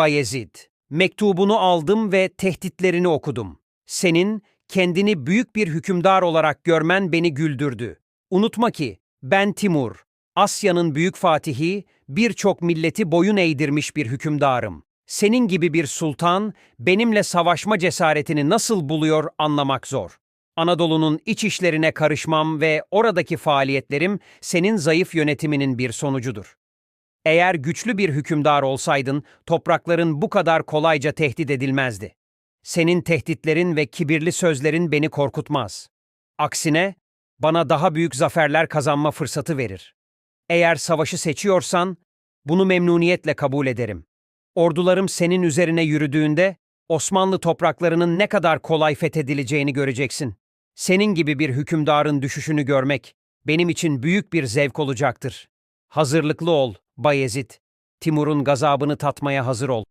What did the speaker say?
Bayezid, mektubunu aldım ve tehditlerini okudum. Senin kendini büyük bir hükümdar olarak görmen beni güldürdü. Unutma ki ben Timur, Asya'nın büyük fatihi, birçok milleti boyun eğdirmiş bir hükümdarım. Senin gibi bir sultan benimle savaşma cesaretini nasıl buluyor anlamak zor. Anadolu'nun iç işlerine karışmam ve oradaki faaliyetlerim senin zayıf yönetiminin bir sonucudur. Eğer güçlü bir hükümdar olsaydın, toprakların bu kadar kolayca tehdit edilmezdi. Senin tehditlerin ve kibirli sözlerin beni korkutmaz. Aksine, bana daha büyük zaferler kazanma fırsatı verir. Eğer savaşı seçiyorsan, bunu memnuniyetle kabul ederim. Ordularım senin üzerine yürüdüğünde, Osmanlı topraklarının ne kadar kolay fethedileceğini göreceksin. Senin gibi bir hükümdarın düşüşünü görmek, benim için büyük bir zevk olacaktır. Hazırlıklı ol, Bayezid. Timur'un gazabını tatmaya hazır ol.